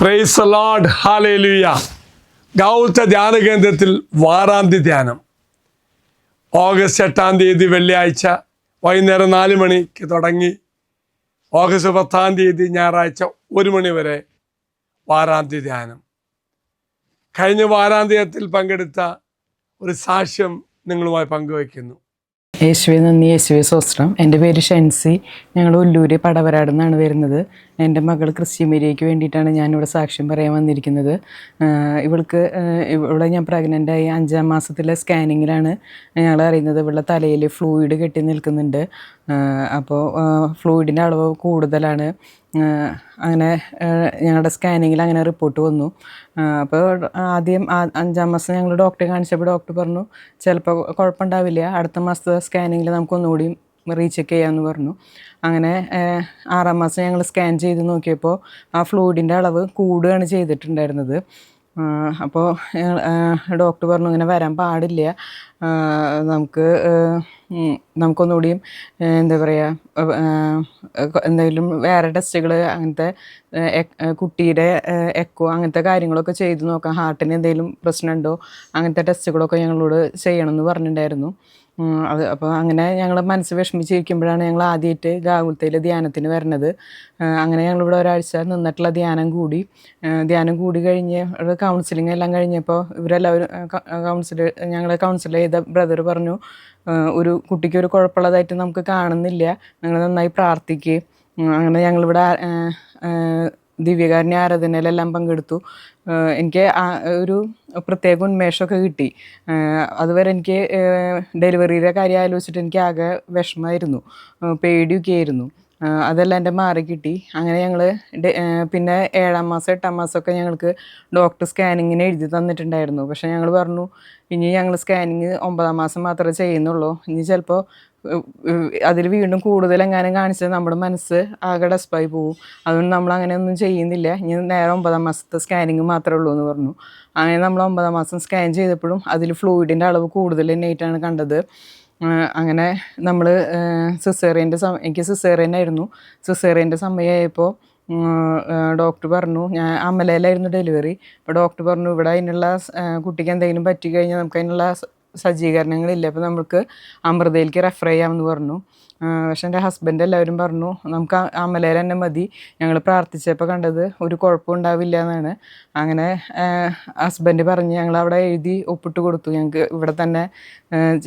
Price load hallelujah ഗൗത്ത ധ്യാന കേന്ദ്രത്തിൽ വാരാന്ത്യ ധ്യാനം. ഓഗസ്റ്റ് എട്ടാം തീയതി വെള്ളിയാഴ്ച വൈകുന്നേരം നാല് മണിക്ക് തുടങ്ങി. ഓഗസ്റ്റ് പത്താം തീയതി ഞായറാഴ്ച ഒരു മണി വരെ വാരാന്ത്യ ധ്യാനം. കഴിഞ്ഞ വാരാന്ത്യത്തിൽ പങ്കെടുത്ത ഒരു സാക്ഷ്യം നിങ്ങളുമായി പങ്കുവയ്ക്കുന്നു. യേശുവെ നന്ദി. യേശുവെ സ്വസ്ത്രം എന്റെ പേര് ഷെൻസി. ഞങ്ങൾ ഉല്ലൂര് പടവരാട് നിന്നാണ് വരുന്നത്. എന്റെ മകൾ ക്രിസ്ത്യമേരിയയ്ക്ക് വേണ്ടിയിട്ടാണ് ഞാനിവിടെ സാക്ഷ്യം പറയാൻ വന്നിരിക്കുന്നത്. ഇവൾക്ക് ഇവിടെ ഞാൻ പ്രഗ്നന്റായി അഞ്ചാം മാസത്തിലെ സ്കാനിങ്ങിലാണ് ഞങ്ങൾ അറിയുന്നത്. ഇവളുടെ തലയിൽ ഫ്ലൂയിഡ് കെട്ടി നിൽക്കുന്നുണ്ട്. അപ്പോൾ ഫ്ലൂയിഡിന്റെ അളവ് കൂടുതലാണ്. അങ്ങനെ ഞങ്ങളുടെ സ്കാനിങ്ങിൽ അങ്ങനെ റിപ്പോർട്ട് വന്നു. അപ്പോൾ ആദ്യം അഞ്ചാം മാസം ഞങ്ങൾ ഡോക്ടറെ കാണിച്ചപ്പോൾ ഡോക്ടർ പറഞ്ഞു ചിലപ്പോൾ കുഴപ്പമുണ്ടാവില്ല. അടുത്ത മാസത്തെ സ്കാനിങ്ങിൽ നമുക്കൊന്നുകൂടി റീചെക്ക് ചെയ്യാമെന്ന് പറഞ്ഞു. അങ്ങനെ ആറാം മാസം ഞങ്ങൾ സ്കാൻ ചെയ്ത് നോക്കിയപ്പോൾ ആ ഫ്ലൂയിഡിന്റെ അളവ് കൂടുകയാണ് ചെയ്തിട്ടുണ്ടായിരുന്നത്. അപ്പോൾ ഡോക്ടർ പറഞ്ഞു ഇങ്ങനെ വരാൻ പാടില്ല. നമുക്ക് നമുക്കൊന്നുകൂടിയും എന്താ പറയുക എന്തെങ്കിലും വേറെ ടെസ്റ്റുകൾ അങ്ങനത്തെ കുട്ടിയുടെ എക്കോ അങ്ങനത്തെ കാര്യങ്ങളൊക്കെ ചെയ്ത് നോക്കാം. ഹാർട്ടിന് എന്തെങ്കിലും പ്രശ്നമുണ്ടോ? അങ്ങനത്തെ ടെസ്റ്റുകളൊക്കെ ഞങ്ങളോട് ചെയ്യണമെന്ന് പറഞ്ഞിട്ടുണ്ടായിരുന്നു. അത് അപ്പോൾ അങ്ങനെ ഞങ്ങൾ മനസ്സ് വിഷമിച്ചിരിക്കുമ്പോഴാണ് ഞങ്ങൾ ആദ്യമായിട്ട് ഗാകുലത്തയിൽ ധ്യാനത്തിന് വരുന്നത് അങ്ങനെ ഞങ്ങളിവിടെ ഒരാഴ്ച നിന്നിട്ടുള്ള ധ്യാനം കൂടി. ധ്യാനം കൂടി കഴിഞ്ഞ് കൗൺസിലിംഗ് എല്ലാം കഴിഞ്ഞപ്പോൾ ഇവരെല്ലാവരും കൗൺസിൽ ഞങ്ങളെ കൗൺസിൽ ചെയ്ത ബ്രദർ പറഞ്ഞു ഒരു കുട്ടിക്ക് ഒരു കുഴപ്പമുള്ളതായിട്ട് നമുക്ക് കാണുന്നില്ല. നിങ്ങൾ നന്നായി പ്രാർത്ഥിക്കുക അങ്ങനെ ഞങ്ങളിവിടെ ദിവ്യകാരുണ്യ ആരാധനയിലെല്ലാം പങ്കെടുത്തു. എനിക്ക് ഒരു പ്രത്യേക ഉന്മേഷമൊക്കെ കിട്ടി. അതുവരെ എനിക്ക് ഡെലിവറിയുടെ കാര്യം ആലോചിച്ചിട്ട് എനിക്ക് ആകെ വിഷമമായിരുന്നു. പേടിയൊക്കെ ആയിരുന്നു അതെല്ലാം എന്റെ മാറി കിട്ടി. അങ്ങനെ ഞങ്ങൾ പിന്നെ ഏഴാം മാസം എട്ടാം മാസമൊക്കെ ഞങ്ങൾക്ക് ഡോക്ടർ സ്കാനിങ്ങിന് എഴുതി തന്നിട്ടുണ്ടായിരുന്നു. പക്ഷേ ഞങ്ങൾ പറഞ്ഞു ഇനി ഞങ്ങൾ സ്കാനിങ് ഒമ്പതാം മാസം മാത്രമേ ചെയ്യുന്നുള്ളൂ. ഇനി ചിലപ്പോൾ അതിൽ വീണ്ടും കൂടുതൽ എങ്ങാനും കാണിച്ചാൽ നമ്മുടെ മനസ്സ് ആകെ ഡെസ്പായി പോകും അതുകൊണ്ട് നമ്മൾ അങ്ങനെ ഒന്നും ചെയ്യുന്നില്ല. ഇനി നേരെ ഒമ്പതാം മാസത്തെ സ്കാനിങ് മാത്രമേ ഉള്ളൂ എന്ന് പറഞ്ഞു. അങ്ങനെ നമ്മൾ ഒമ്പതാം മാസം സ്കാൻ ചെയ്തപ്പോഴും അതിൽ ഫ്ലൂയിഡിന്റെ അളവ് കൂടുതൽ തന്നെയായിട്ടാണ് കണ്ടത്. അങ്ങനെ നമ്മൾ സിസേറിയന്റെ സമയം എനിക്ക് സിസേറിയനായിരുന്നു സിസേറിയന്റെ സമയമായപ്പോൾ ഡോക്ടർ പറഞ്ഞു ഞാൻ അമലയിലായിരുന്നു ഡെലിവറി അപ്പോൾ ഡോക്ടർ പറഞ്ഞു ഇവിടെ അതിനുള്ള കുട്ടിക്ക് എന്തെങ്കിലും പറ്റി കഴിഞ്ഞാൽ നമുക്ക് അതിനുള്ള സജ്ജീകരണങ്ങളില്ല. അപ്പോൾ നമുക്ക് അമൃതയിലേക്ക് റെഫർ ചെയ്യാമെന്ന് പറഞ്ഞു. പക്ഷേ എന്റെ ഹസ്ബൻഡ് എല്ലാവരും പറഞ്ഞു നമുക്ക് അമലയിൽ തന്നെ മതി. ഞങ്ങൾ പ്രാർത്ഥിച്ചപ്പോൾ കണ്ടത് ഒരു കുഴപ്പം ഉണ്ടാവില്ല എന്നാണ്. അങ്ങനെ ഹസ്ബൻഡ് പറഞ്ഞ് ഞങ്ങൾ അവിടെ എഴുതി ഒപ്പിട്ട് കൊടുത്തു. ഞങ്ങൾക്ക് ഇവിടെ തന്നെ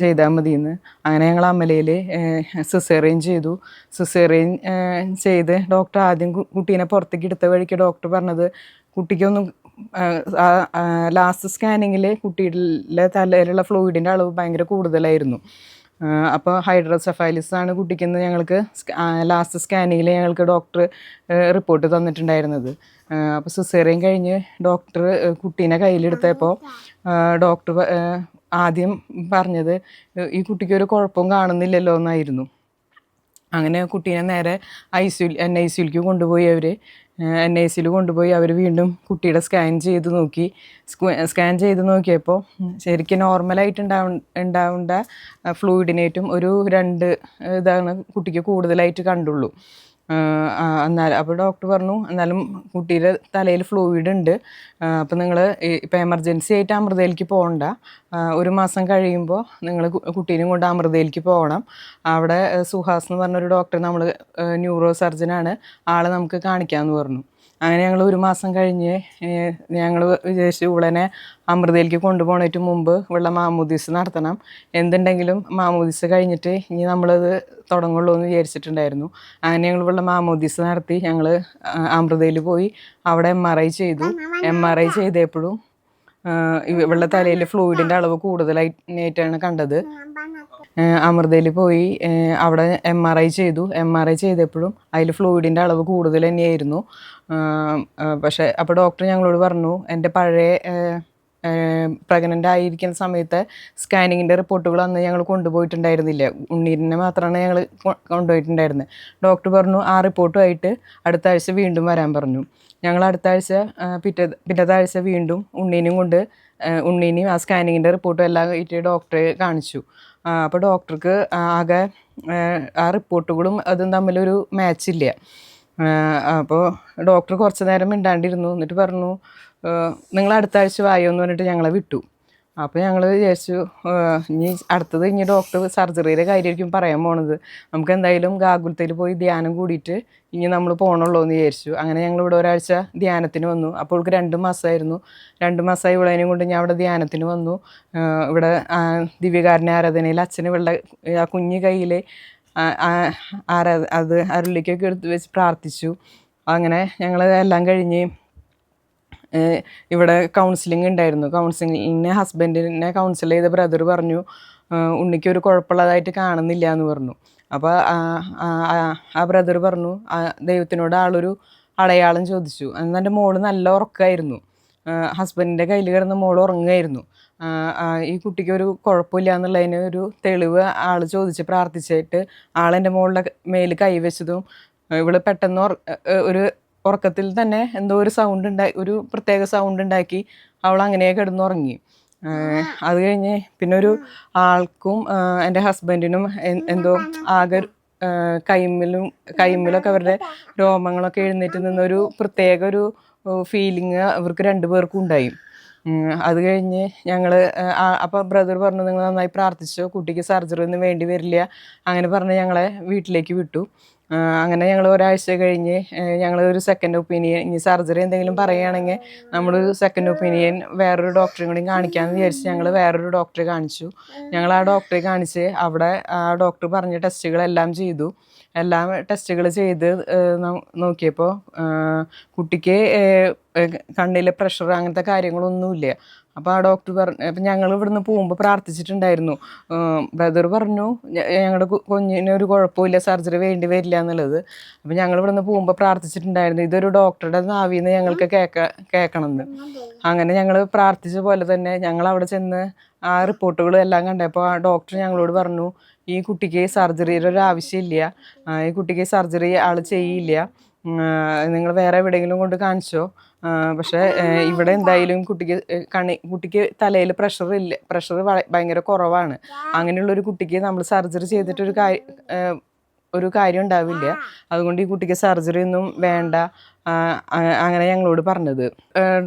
ചെയ്താൽ മതി എന്ന് അങ്ങനെ ഞങ്ങൾ അമലയിൽ സിസേറിയൻ ചെയ്തു. സിസേറിയൻ ചെയ്ത് ഡോക്ടർ ആദ്യം കുട്ടീനെ പുറത്തേക്ക് എടുത്ത വഴിക്ക് ഡോക്ടർ പറഞ്ഞത് കുട്ടിക്കൊന്നും ലാസ്റ്റ് സ്കാനിങ്ങിൽ കുട്ടിയുടെ തലയിലുള്ള ഫ്ലൂയിഡിന്റെ അളവ് ഭയങ്കര കൂടുതലായിരുന്നു. അപ്പോൾ ഹൈഡ്രോസെഫാലിസ് ആണ് കുട്ടിക്കെന്ന് ഞങ്ങൾക്ക് ലാസ്റ്റ് സ്കാനിങ്ങിൽ ഞങ്ങൾക്ക് ഡോക്ടർ റിപ്പോർട്ട് തന്നിട്ടുണ്ടായിരുന്നത്. അപ്പോൾ സിസേറിയൻ കഴിഞ്ഞ് ഡോക്ടർ കുട്ടീനെ കയ്യിലെടുത്തപ്പോൾ ഡോക്ടർ ആദ്യം പറഞ്ഞത് ഈ കുട്ടിക്ക് ഒരു കുഴപ്പവും കാണുന്നില്ലല്ലോ എന്നായിരുന്നു. അങ്ങനെ കുട്ടീനെ നേരെ ഐ സി എൻ ഐ സിയിലേക്ക് കൊണ്ടുപോയി അവർ എൻ ഐ സിയിൽ കൊണ്ടുപോയി അവർ വീണ്ടും കുട്ടിയുടെ സ്കാൻ ചെയ്ത് നോക്കി. സ്കാൻ ചെയ്ത് നോക്കിയപ്പോൾ ശരിക്കും നോർമലായിട്ട് ഉണ്ടാവ ഉണ്ടാവേണ്ട ഫ്ലൂയിഡിനേറ്റും ഒരു രണ്ട് ഇതാണ് കുട്ടിക്ക് കൂടുതലായിട്ട് കണ്ടുള്ളൂ. എന്നാൽ അപ്പോൾ ഡോക്ടർ പറഞ്ഞു എന്നാലും കുട്ടിയുടെ തലയിൽ ഫ്ലൂയിഡ് ഉണ്ട്. അപ്പോൾ നിങ്ങൾ ഇപ്പോൾ എമർജൻസി ആയിട്ട് അമൃതയിലേക്ക് പോകണ്ട. ഒരു മാസം കഴിയുമ്പോൾ നിങ്ങൾ കുട്ടീനെയും കൊണ്ട് അമൃതയിലേക്ക് പോകണം. അവിടെ സുഹാസ് എന്ന് പറഞ്ഞൊരു ഡോക്ടർ നമ്മൾ ന്യൂറോ സർജനാണ് ആളെ നമുക്ക് കാണിക്കാമെന്ന് പറഞ്ഞു. അങ്ങനെ ഞങ്ങൾ ഒരു മാസം കഴിഞ്ഞ് ഞങ്ങൾ വിചാരിച്ചു ഇവളനെ അമൃതയിലേക്ക് കൊണ്ടുപോകണേറ്റ് മുമ്പ് ഇവിടെ മാമോദീസ് നടത്തണം. എന്തുണ്ടെങ്കിലും മാമോദീസ് കഴിഞ്ഞിട്ട് ഇനി നമ്മളത് തുടങ്ങുള്ളൂ എന്ന് വിചാരിച്ചിട്ടുണ്ടായിരുന്നു. അങ്ങനെ ഞങ്ങൾ ഇവിടെ മാമോദീസ് നടത്തി ഞങ്ങൾ അമൃതയിൽ പോയി അവിടെ എം ആർ ഐ ചെയ്തു. എം ആർ ഐ ചെയ്തപ്പോഴും ഇവളുടെ തലയിൽ ഫ്ലൂയിഡിന്റെ അളവ് കൂടുതലായിട്ടാണ് കണ്ടത്. അമൃതയിൽ പോയി അവിടെ എം ആർ ഐ ചെയ്തു. എം ആർ ഐ ചെയ്തപ്പോഴും അതിൽ ഫ്ലൂയിഡിന്റെ അളവ് കൂടുതൽ തന്നെയായിരുന്നു. പക്ഷേ അപ്പോൾ ഡോക്ടർ ഞങ്ങളോട് പറഞ്ഞു എന്റെ പഴയ പ്രഗ്നന്റ് ആയിരിക്കുന്ന സമയത്തെ സ്കാനിങ്ങിന്റെ റിപ്പോർട്ടുകൾ അന്ന് ഞങ്ങൾ കൊണ്ടുപോയിട്ടുണ്ടായിരുന്നില്ല. ഉണ്ണീരിനെ മാത്രമാണ് ഞങ്ങൾ കൊണ്ടുപോയിട്ടുണ്ടായിരുന്നത് ഡോക്ടർ പറഞ്ഞു ആ റിപ്പോർട്ടുമായിട്ട് അടുത്ത ആഴ്ച വീണ്ടും വരാൻ പറഞ്ഞു. ഞങ്ങൾ അടുത്ത ആഴ്ച പിറ്റേ പിറ്റത്തെ ആഴ്ച വീണ്ടും ഉണ്ണീനും കൊണ്ട് ഉണ്ണീനും ആ സ്കാനിങ്ങിന്റെ റിപ്പോർട്ടും എല്ലാം ഇട്ട് ഡോക്ടറെ കാണിച്ചു. അപ്പോൾ ഡോക്ടർക്ക് ആകെ ആ റിപ്പോർട്ടുകളും അതും തമ്മിലൊരു മാച്ചില്ല അപ്പോൾ ഡോക്ടർ കുറച്ച് നേരം മിണ്ടാണ്ടിരുന്നു. എന്നിട്ട് പറഞ്ഞു നിങ്ങൾ അടുത്ത ആഴ്ച വായോ എന്ന് പറഞ്ഞിട്ട് ഞങ്ങളെ വിട്ടു. അപ്പോൾ ഞങ്ങൾ വിചാരിച്ചു ഇനി അടുത്തത് ഇനി ഡോക്ടർ സർജറിയുടെ കാര്യമായിരിക്കും പറയാൻ പോണത്. നമുക്ക് എന്തായാലും ഗാഗുലത്തിൽ പോയി ധ്യാനം കൂടിയിട്ട് ഇനി നമ്മൾ പോകണുള്ളൂ എന്ന് വിചാരിച്ചു. അങ്ങനെ ഞങ്ങൾ ഇവിടെ ഒരാഴ്ച ധ്യാനത്തിന് വന്നു. അപ്പോൾ ഇവൾക്ക് രണ്ട് മാസമായിരുന്നു രണ്ട് മാസമായി ഇവളേനെയും കൊണ്ട് ഞാൻ അവിടെ ധ്യാനത്തിന് വന്നു. ഇവിടെ ദിവ്യകാരന്റെ ആരാധനയിൽ അച്ഛന് വെള്ള ആ കുഞ്ഞു കയ്യിൽ ആരാ അത് അരുളിക്കൊക്കെ എടുത്ത് വെച്ച് പ്രാർത്ഥിച്ചു. അങ്ങനെ ഞങ്ങൾ എല്ലാം കഴിഞ്ഞ് ഇവിടെ കൗൺസിലിംഗ് ഉണ്ടായിരുന്നു കൗൺസിലിങ്ങിന് ഹസ്ബൻഡിനെ കൗൺസിൽ ചെയ്ത ബ്രദർ പറഞ്ഞു ഉണ്ണിക്ക് ഒരു കുഴപ്പമുള്ളതായിട്ട് കാണുന്നില്ല എന്ന് പറഞ്ഞു. അപ്പോൾ ആ ബ്രദർ പറഞ്ഞു ദൈവത്തിനോട് ആളൊരു അടയാളം ചോദിച്ചു. അന്ന് എന്റെ മോൾ നല്ല ഉറക്കമായിരുന്നു ഹസ്ബൻഡിന്റെ കയ്യിൽ കിടന്ന് മോൾ ഉറങ്ങുമായിരുന്നു ഈ കുട്ടിക്ക് ഒരു കുഴപ്പമില്ല എന്നുള്ളതിന് ഒരു തെളിവ് ആൾ ചോദിച്ച് പ്രാർത്ഥിച്ചിട്ട് ആളെന്റെ മോളുടെ മേൽ കൈവച്ചതും ഇവൾ പെട്ടെന്ന് ഒരു ഉറക്കത്തിൽ തന്നെ എന്തോ ഒരു സൗണ്ട് ഉണ്ടായി ഒരു പ്രത്യേക സൗണ്ട് ഉണ്ടാക്കി അവൾ അങ്ങനെ കിടന്നുറങ്ങി. അത് കഴിഞ്ഞ് പിന്നെ ഒരു ആൾക്കും എന്റെ ഹസ്ബൻഡിനും എന്തോ ആകെ കൈമ്മിലും കൈമ്മിലൊക്കെ അവരുടെ രോമങ്ങളൊക്കെ എഴുന്നേറ്റ് നിന്നൊരു പ്രത്യേക ഒരു ഫീലിംഗ് അവർക്ക് രണ്ടുപേർക്കും ഉണ്ടായി. അത് കഴിഞ്ഞ് ഞങ്ങൾ അപ്പോൾ ബ്രദർ പറഞ്ഞു നിങ്ങൾ നന്നായി പ്രാർത്ഥിച്ചു കുട്ടിക്ക് സർജറി ഒന്നും വേണ്ടി വരില്ല. അങ്ങനെ പറഞ്ഞ് ഞങ്ങളെ വീട്ടിലേക്ക് വിട്ടു. അങ്ങനെ ഞങ്ങൾ ഒരാഴ്ച കഴിഞ്ഞ് ഞങ്ങൾ ഒരു സെക്കൻഡ് ഒപ്പീനിയൻ ഇനി സർജറി എന്തെങ്കിലും പറയുകയാണെങ്കിൽ നമ്മൾ സെക്കൻഡ് ഒപ്പീനിയൻ വേറൊരു ഡോക്ടറെ കൂടി കാണിക്കാമെന്ന് വിചാരിച്ച് ഞങ്ങൾ വേറൊരു ഡോക്ടറെ കാണിച്ചു. ഞങ്ങൾ ആ ഡോക്ടറെ കാണിച്ച് അവിടെ ആ ഡോക്ടർ പറഞ്ഞ ടെസ്റ്റുകളെല്ലാം ചെയ്തു. എല്ലാം ടെസ്റ്റുകൾ ചെയ്ത് നോക്കിയപ്പോൾ കുട്ടിക്ക് കണ്ണിൽ പ്രഷർ അങ്ങനത്തെ കാര്യങ്ങളൊന്നുമില്ല. അപ്പോൾ ആ ഡോക്ടർ പറഞ്ഞു അപ്പം ഞങ്ങൾ ഇവിടുന്ന് പോകുമ്പോൾ പ്രാർത്ഥിച്ചിട്ടുണ്ടായിരുന്നു. ബ്രദർ പറഞ്ഞു ഞങ്ങളുടെ കുഞ്ഞിന് ഒരു കുഴപ്പമില്ല സർജറി വേണ്ടി വരില്ല എന്നുള്ളത്. അപ്പം ഞങ്ങൾ ഇവിടുന്ന് പോകുമ്പോൾ പ്രാർത്ഥിച്ചിട്ടുണ്ടായിരുന്നു ഇതൊരു ഡോക്ടറുടെ നാവിന്ന് ഞങ്ങൾക്ക് കേൾക്ക കേൾക്കണമെന്ന് അങ്ങനെ ഞങ്ങൾ പ്രാർത്ഥിച്ച പോലെ തന്നെ ഞങ്ങൾ അവിടെ ചെന്ന് ആ റിപ്പോർട്ടുകളും എല്ലാം കണ്ടപ്പോൾ ആ ഡോക്ടർ ഞങ്ങളോട് പറഞ്ഞു ഈ കുട്ടിക്ക് സർജറിയുടെ ഒരു ആവശ്യമില്ല. ഈ കുട്ടിക്ക് സർജറി ആൾ ചെയ്യില്ല. നിങ്ങൾ വേറെ എവിടെയെങ്കിലും കൊണ്ട് കാണിച്ചോ. പക്ഷേ ഇവിടെ എന്തായാലും കുട്ടിക്ക് കണി കുട്ടിക്ക് തലയിൽ പ്രഷർ ഇല്ല പ്രഷർ ഭയങ്കര കുറവാണ്. അങ്ങനെയുള്ള ഒരു കുട്ടിക്ക് നമ്മൾ സർജറി ചെയ്തിട്ടൊരു കാര്യം ഒരു കാര്യം ഉണ്ടാവില്ല. അതുകൊണ്ട് ഈ കുട്ടിക്ക് സർജറി ഒന്നും വേണ്ട. അങ്ങനെ ഞങ്ങളോട് പറഞ്ഞത്.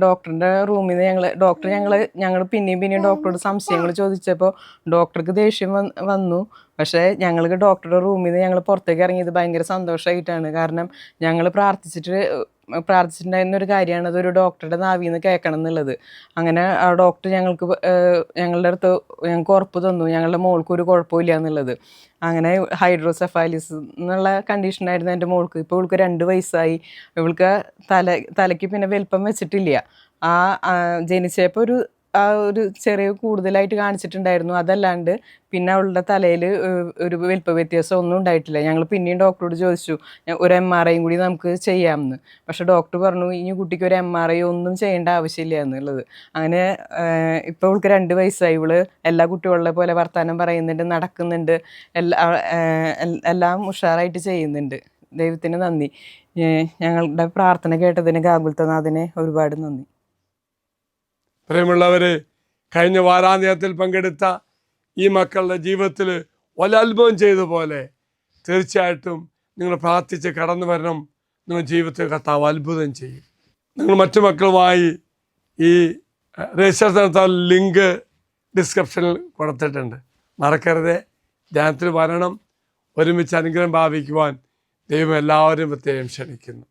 ഡോക്ടറിന്റെ റൂമിൽ നിന്ന് ഞങ്ങൾ ഡോക്ടർ ഞങ്ങൾ ഞങ്ങൾ പിന്നെയും പിന്നെയും ഡോക്ടറോട് സംശയങ്ങൾ ചോദിച്ചപ്പോൾ ഡോക്ടർക്ക് ദേഷ്യം വന്ന്. പക്ഷേ ഞങ്ങൾക്ക് ഡോക്ടറുടെ റൂമിൽ നിന്ന് ഞങ്ങൾ പുറത്തേക്ക് ഇറങ്ങിയത് ഭയങ്കര സന്തോഷമായിട്ടാണ് കാരണം ഞങ്ങൾ പ്രാർത്ഥിച്ചിട്ട് പ്രാർത്ഥിച്ചിട്ടുണ്ടായിരുന്ന ഒരു കാര്യമാണ്. അതൊരു ഡോക്ടറുടെ നാവിൽ നിന്ന് കേൾക്കണം എന്നുള്ളത്. അങ്ങനെ ആ ഡോക്ടർ ഞങ്ങൾക്ക് ഞങ്ങളുടെ അടുത്ത് ഞങ്ങൾക്ക് ഉറപ്പ് തന്നു. ഞങ്ങളുടെ മോൾക്ക് ഒരു കുഴപ്പമില്ല എന്നുള്ളത്. അങ്ങനെ ഹൈഡ്രോസെഫാലിസ് എന്നുള്ള കണ്ടീഷനായിരുന്നു എന്റെ മോൾക്ക്. ഇപ്പോൾ ഇവൾക്ക് രണ്ട് വയസ്സായി. ഇവൾക്ക് തല തലയ്ക്ക് പിന്നെ വലിപ്പം വെച്ചിട്ടില്ല. ആ ജനിച്ചപ്പോൾ ഒരു ആ ഒരു ചെറിയ കൂടുതലായിട്ട് കാണിച്ചിട്ടുണ്ടായിരുന്നു. അതല്ലാണ്ട് പിന്നെ അവളുടെ തലയിൽ ഒരു വലിപ്പ വ്യത്യാസം ഒന്നും ഉണ്ടായിട്ടില്ല. ഞങ്ങൾ പിന്നെയും ഡോക്ടറോട് ചോദിച്ചു ഒരു എം ആർ ഐയും കൂടി നമുക്ക് ചെയ്യാമെന്ന് പക്ഷെ ഡോക്ടർ പറഞ്ഞു ഇനി കുട്ടിക്ക് ഒരു എം ആർ ഐ ഒന്നും ചെയ്യേണ്ട ആവശ്യമില്ല എന്നുള്ളത്. അങ്ങനെ ഇപ്പോൾ അവൾക്ക് രണ്ട് വയസ്സായി. ഇവൾ എല്ലാ കുട്ടികളെ പോലെ വർത്തമാനം പറയുന്നുണ്ട് നടക്കുന്നുണ്ട് എല്ലാ എല്ലാം ഉഷാറായിട്ട് ചെയ്യുന്നുണ്ട്. ദൈവത്തിന് നന്ദി. ഞങ്ങളുടെ പ്രാർത്ഥന കേട്ടതിന് ഗാകുൽത്തനാഥിനെ ഒരുപാട് നന്ദി. പ്രിയമുള്ളവർ കഴിഞ്ഞ വാരാന്ത്യത്തിൽ പങ്കെടുത്ത ഈ മക്കളുടെ ജീവിതത്തിൽ ഒരത്ഭുതം ചെയ്ത പോലെ തീർച്ചയായിട്ടും നിങ്ങൾ പ്രാർത്ഥിച്ച് കടന്നു വരണം. നിങ്ങൾ ജീവിതത്തിൽ കർത്താവ് അത്ഭുതം ചെയ്യും. നിങ്ങൾ മറ്റു മക്കളുമായി ഈ രജിസ്റ്റർ നടത്താൻ ലിങ്ക് ഡിസ്ക്രിപ്ഷനിൽ കൊടുത്തിട്ടുണ്ട്. മറക്കരുത്. ധ്യാനത്തിൽ വരണം. ഒരുമിച്ച് അനുഗ്രഹം ഭാവിക്കുവാൻ ദൈവം എല്ലാവരും പ്രത്യേകം ക്ഷണിക്കുന്നു.